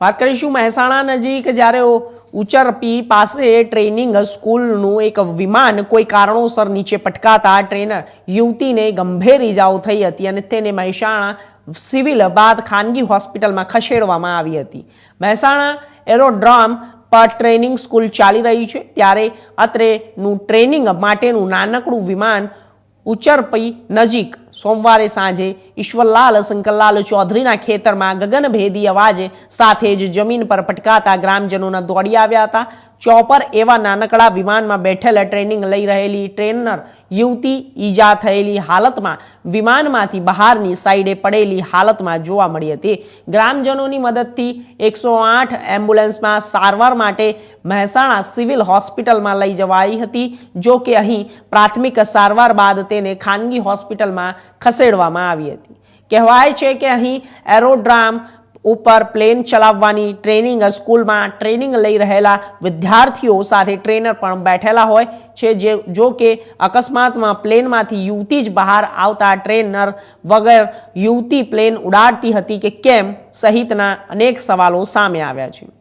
વાત કરીશું મહેસાણા નજીક, જ્યારે ઉચરપી પાસે ટ્રેનિંગ સ્કૂલનું એક વિમાન કોઈ કારણોસર નીચે પટકાતા ટ્રેનર યુવતીને ગંભીર ઇજાઓ થઈ હતી અને તેને મહેસાણા સિવિલ બાદ ખાનગી હોસ્પિટલમાં ખસેડવામાં આવી હતી. મહેસાણા એરોડ્રોમ પર ટ્રેનિંગ સ્કૂલ ચાલી રહી છે, ત્યારે અત્રેનું ટ્રેનિંગ માટેનું નાનકડું વિમાન ઉચરપી નજીક સોમવારે સાંજે ઈશ્વરલાલ શંકરલાલ ચૌધરીના ખેતરમાં ગગનભેદી અવાજે સાથે જ જમીન પર પટકાતા ગ્રામજનોના દોડી આવ્યા હતા. ચોપર એવા નાનકડા વિમાનમાં બેઠેલા ટ્રેનિંગ લઈ રહેલી ટ્રેનર યુવતી ઈજા થયેલી હાલતમાં વિમાનમાંથી બહારની સાઈડે પડેલી હાલતમાં જોવા મળી હતી. ગ્રામજનોની મદદથી એકસો આઠ એમ્બ્યુલન્સમાં સારવાર માટે મહેસાણા સિવિલ હોસ્પિટલમાં લઈ જવાઈ હતી. જો કે અહીં પ્રાથમિક સારવાર બાદ તેને ખાનગી હોસ્પિટલમાં ખસેડવામાં આવી હતી. કહેવાય છે કે અહીં એરોડ્રામ ઉપર પ્લેન ચલાવવાની ટ્રેનિંગ સ્કૂલમાં ટ્રેનિંગ લઈ રહેલા વિદ્યાર્થીઓ સાથે ટ્રેનર પણ બેઠેલા હોય છે જે, જો કે અકસ્માતમાં પ્લેનમાંથી યુવતી જ બહાર આવતા ટ્રેનર વગર યુવતી પ્લેન ઉડાડતી હતી કે કેમ સહિતના અનેક સવાલો સામે આવ્યા છે.